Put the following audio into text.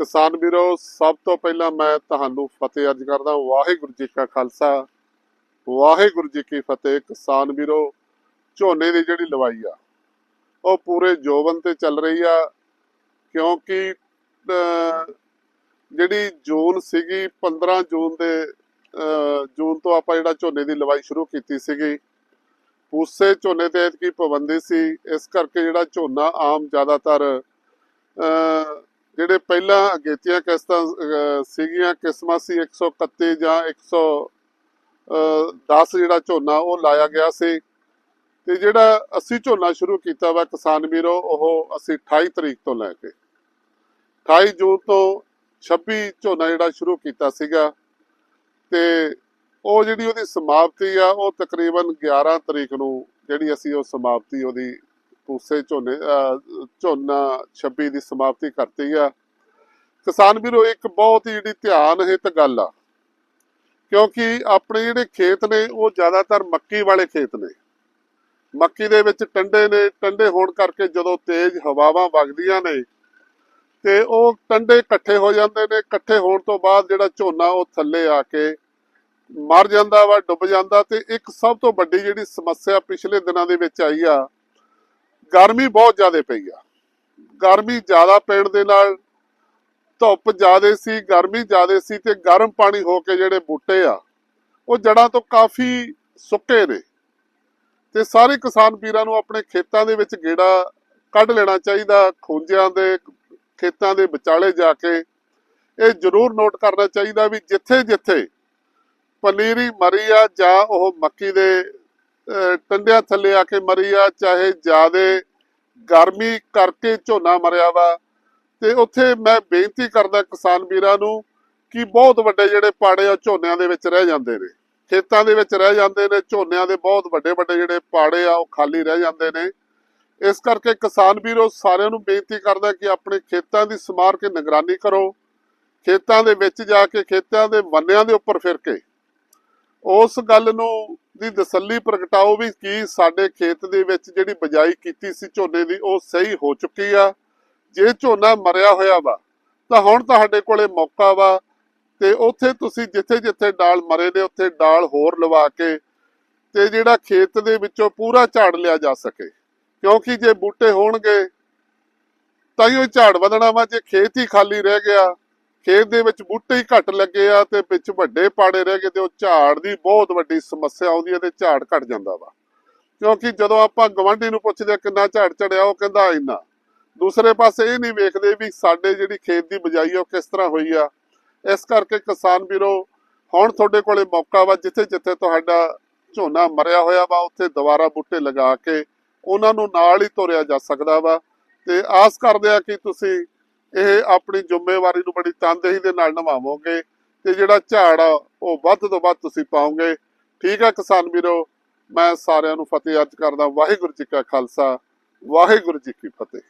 ਕਿਸਾਨ ਵੀਰੋ ਸਭ ਤੋਂ ਪਹਿਲਾਂ ਮੈਂ ਤੁਹਾਨੂੰ ਫਤਿਹ ਅਰਜ ਕਰਦਾ ਵਾਹਿਗੁਰੂ ਜੀ ਕਾ ਖਾਲਸਾ ਵਾਹਿਗੁਰੂ ਜੀ ਕੀ ਫਤਿਹ। ਕਿਸਾਨ ਵੀਰੋ ਝੋਨੇ ਦੀ ਜਿਹੜੀ ਲਵਾਈ ਆ ਉਹ ਪੂਰੇ ਜੋਬਨ ਤੇ ਚੱਲ ਰਹੀ ਆ ਕਿਉਂਕਿ ਜਿਹੜੀ ਜੂਨ ਸੀਗੀ 15 ਜੂਨ ਦੇ ਜੂਨ ਤੋਂ ਆਪਾਂ ਜਿਹੜਾ ਝੋਨੇ ਦੀ ਲਵਾਈ ਸ਼ੁਰੂ ਕੀਤੀ ਸੀਗੀ ਪੂਸੇ ਝੋਨੇ ਤੇ ਐਤਕੀ ਪਾਬੰਦੀ ਸੀ। ਇਸ ਕਰਕੇ ਜਿਹੜਾ ਝੋਨਾ ਆਮ ਜ਼ਿਆਦਾਤਰ ਅਹ, ਜਿਹੜੇ ਪਹਿਲਾਂ ਅਗੇਤੀਆਂ ਕਿਸ਼ਤਾਂ ਸੀਗੀਆਂ ਕਿਸਮਾਂ ਸੀ 131 ਜਾਂ 110 ਜਿਹੜਾ ਝੋਨਾ ਉਹ ਲਾਇਆ ਗਿਆ ਸੀ। ਤੇ ਜਿਹੜਾ ਅਸੀਂ ਝੋਨਾ ਸ਼ੁਰੂ ਕੀਤਾ ਵਾ ਕਿਸਾਨ ਵੀਰੋ, ਉਹ ਅਸੀਂ 28 ਤਰੀਕ ਤੋਂ ਲੈ ਕੇ। 28 ਜੂਨ ਤੋਂ 26 ਝੋਨਾ ਜਿਹੜਾ ਸ਼ੁਰੂ ਕੀਤਾ ਸੀਗਾ। ਤੇ ਉਹ ਜਿਹੜੀ ਉਹਦੀ ਸਮਾਪਤੀ ਆ, ਉਹ ਤਕਰੀਬਨ 11 ਤਰੀਕ ਨੂੰ ਜਿਹੜੀ ਅਸੀਂ ਉਹ ਸਮਾਪਤੀ ਉਹਦੀ ਪੂਸੇ ਝੋਨੇ ਝੋਨਾ 26 ਦੀ ਸਮਾਪਤੀ ਕਰਤੀ ਆ। ਕਿਸਾਨ ਵੀਰੋ, ਇੱਕ ਬਹੁਤ ਹੀ ਜਿਹੜੀ ਧਿਆਨ ਹਿੱਤ ਗੱਲ ਆ। ਕਿਉਂਕਿ ਆਪਣੇ ਜਿਹੜੇ ਖੇਤ ਨੇ, ਉਹ ਜ਼ਿਆਦਾਤਰ ਮੱਕੀ ਵਾਲੇ ਖੇਤ ਨੇ। ਮੱਕੀ ਦੇ ਵਿੱਚ ਟੰਡੇ ਨੇ, ਟੰਡੇ ਹੋਣ ਕਰਕੇ ਜਦੋਂ ਤੇਜ਼ ਹਵਾਵਾਂ ਵਗਦੀਆਂ ਨੇ, ਤੇ ਉਹ ਟੰਡੇ ਇਕੱਠੇ ਹੋ ਜਾਂਦੇ ਨੇ। ਇਕੱਠੇ ਹੋਣ ਤੋਂ ਬਾਅਦ ਜਿਹੜਾ ਝੋਨਾ, ਉਹ ਥੱਲੇ ਆ ਕੇ ਮਰ ਜਾਂਦਾ ਵਾ, ਡੁੱਬ ਜਾਂਦਾ। ਤੇ ਇੱਕ ਸਭ ਤੋਂ ਵੱਡੀ ਜਿਹੜੀ ਸਮੱਸਿਆ ਪਿਛਲੇ ਦਿਨਾਂ ਦੇ ਵਿੱਚ ਆਈ ਆ ਗਰਮੀ ਬਹੁਤ ਜ਼ਿਆਦਾ ਪਈ ਆ। ਗਰਮੀ ਜ਼ਿਆਦਾ ਪੈਣ ਦੇ ਨਾਲ ਧੁੱਪ ਜ਼ਿਆਦਾ ਸੀ, ਗਰਮੀ ਜ਼ਿਆਦਾ ਸੀ ਤੇ ਗਰਮ ਪਾਣੀ ਹੋ ਕੇ ਜਿਹੜੇ ਬੂਟੇ ਆ, ਉਹ ਜੜਾਂ ਤੋਂ ਕਾਫੀ ਸੁੱਕੇ ਨੇ। ਤੇ ਸਾਰੇ ਕਿਸਾਨ ਵੀਰਾਂ ਨੂੰ ਆਪਣੇ ਖੇਤਾਂ ਦੇ ਵਿੱਚ ਗੇੜਾ ਕੱਢ ਲੈਣਾ ਚਾਹੀਦਾ, ਖੂੰਜਿਆਂ ਦੇ, ਖੇਤਾਂ ਦੇ ਵਿਚਾਲੇ ਜਾ ਕੇ। ਇਹ ਜ਼ਰੂਰ ਨੋਟ ਕਰਨਾ ਚਾਹੀਦਾ ਵੀ ਜਿੱਥੇ ਜਿੱਥੇ ਪਨੀਰੀ ਮਰੀ ਆ ਜਾਂ ਉਹ ਮੱਕੀ ਦੇ ਅਹ, ਥੱਲੇ ਆ ਕੇ ਮਰੀ ਆ ਚਾਹੇ ਜਿਆਦੇ ਗਰਮੀ ਕਰਕੇ ਝੋਨਾ ਮਰਿਆ ਵਾ। ਤੇ ਉੱਥੇ ਮੈਂ ਬੇਨਤੀ ਕਰਦਾ ਕਿਸਾਨ ਵੀਰਾਂ ਨੂੰ ਕਿ ਬਹੁਤ ਵੱਡੇ ਜਿਹੜੇ ਪਾੜੇ ਆ ਝੋਨਿਆਂ ਦੇ ਵਿੱਚ ਰਹਿ ਜਾਂਦੇ ਨੇ। ਖੇਤਾਂ ਦੇ ਵਿੱਚ ਰਹਿ ਜਾਂਦੇ ਨੇ ਝੋਨਿਆਂ ਦੇ ਬਹੁਤ ਵੱਡੇ ਵੱਡੇ ਜਿਹੜੇ ਪਾੜੇ ਆ ਉਹ ਖਾਲੀ ਰਹਿ ਜਾਂਦੇ ਨੇ। ਇਸ ਕਰਕੇ ਕਿਸਾਨ ਵੀਰੋ ਸਾਰਿਆਂ ਨੂੰ ਬੇਨਤੀ ਕਰਦਾ ਕਿ ਆਪਣੇ ਖੇਤਾਂ ਦੀ ਸਮਾਰ ਕੇ ਨਿਗਰਾਨੀ ਕਰੋ। ਖੇਤਾਂ ਦੇ ਵਿੱਚ ਜਾ ਕੇ ਖੇਤਾਂ ਦੇ ਬੰਨਿਆਂ ਦੇ ਉੱਪਰ ਫਿਰ ਕੇ। ਉਸ ਗੱਲ ਨੂੰ ਦੀ ਤਸੱਲੀ ਪ੍ਰਗਟਾਓ ਵੀ ਕੀ ਸਾਡੇ ਖੇਤ ਦੇ ਵਿੱਚ ਜਿਹੜੀ ਬਜਾਈ ਕੀਤੀ ਸੀ ਝੋਨੇ ਦੀ, ਉਹ ਸਹੀ ਹੋ ਚੁੱਕੀ ਆ। ਜੇ ਝੋਨਾ ਮਰਿਆ ਹੋਇਆ ਵਾ, ਤਾਂ ਹੁਣ ਤੁਹਾਡੇ ਕੋਲੇ ਮੌਕਾ ਵਾ ਤੇ ਉੱਥੇ ਤੁਸੀਂ ਜਿੱਥੇ ਜਿੱਥੇ ਡਾਲ ਮਰੇ ਨੇ, ਉੱਥੇ ਡਾਲ ਹੋਰ ਲਵਾ ਕੇ ਤੇ ਜਿਹੜਾ ਖੇਤ ਦੇ ਵਿੱਚੋਂ ਪੂਰਾ ਝਾੜ ਲਿਆ ਜਾ ਸਕੇ। ਕਿਉਂਕਿ ਜੇ ਬੂਟੇ ਹੋਣਗੇ, ਤਾਂ ਹੀ ਉਹ ਝਾੜ ਵਧਣਾ ਵਾ, ਜੇ ਖੇਤ ਹੀ ਖਾਲੀ ਰਹਿ ਗਿਆ ਖੇਤ ਦੇ ਵਿੱਚ ਬੂਟੇ ਹੀ ਘੱਟ ਲੱਗੇ ਆ ਤੇ ਵਿੱਚ ਵੱਡੇ ਪਾੜੇ ਰਹਿ ਗਏ ਤੇ ਉਹ ਝਾੜ ਦੀ ਬਹੁਤ ਵੱਡੀ ਸਮੱਸਿਆ ਆਉਂਦੀ ਹੈ ਤੇ ਝਾੜ ਘਟ ਜਾਂਦਾ ਵਾ। ਕਿਉਂਕਿ ਜਦੋਂ ਆਪਾਂ ਗਵਾਂਢੀ ਨੂੰ ਪੁੱਛਦੇ ਕਿੰਨਾ ਝਾੜ ਚੜਿਆ, ਉਹ ਕਹਿੰਦਾ ਇੰਨਾ। ਦੂਸਰੇ ਪਾਸੇ ਇਹ ਨਹੀਂ ਵੇਖਦੇ ਵੀ ਸਾਡੇ ਜਿਹੜੀ ਖੇਤ ਦੀ ਬਜਾਈ ਉਹ ਕਿਸ ਤਰ੍ਹਾਂ ਹੋਈ ਆ। ਇਸ ਕਰਕੇ ਕਿਸਾਨ ਵੀਰੋ, ਹੁਣ ਤੁਹਾਡੇ ਕੋਲੇ ਮੌਕਾ ਵਾ, ਜਿੱਥੇ ਜਿੱਥੇ ਤੁਹਾਡਾ ਝੋਨਾ ਮਰਿਆ ਹੋਇਆ ਵਾ, ਉੱਥੇ ਦੁਬਾਰਾ ਬੂਟੇ ਲਗਾ ਕੇ ਉਹਨਾਂ ਨੂੰ ਨਾਲ ਹੀ ਤੋਰਿਆ ਜਾ ਸਕਦਾ ਵਾ। ਤੇ ਆਸ ਕਰਦੇ ਆ ਕਿ ਤੁਸੀਂ ਇਹ ਆਪਣੀ ਜ਼ਿੰਮੇਵਾਰੀ ਨੂੰ ਬੜੀ ਤਨਦੇਹੀ ਦੇ ਨਾਲ ਨਿਭਾਵੋਗੇ ਤੇ ਜਿਹੜਾ ਝਾੜ ਆ, ਉਹ ਵੱਧ ਤੋਂ ਵੱਧ ਤੁਸੀਂ ਪਾਓਗੇ। ਠੀਕ ਆ ਕਿਸਾਨ ਵੀਰੋ, ਮੈਂ ਸਾਰਿਆਂ ਨੂੰ ਫਤਿਹ ਅਰਜ਼ ਕਰਦਾ, ਵਾਹਿਗੁਰੂ ਜੀ ਕਾ ਖਾਲਸਾ, ਵਾਹਿਗੁਰੂ ਜੀ ਕੀ ਫਤਿਹ।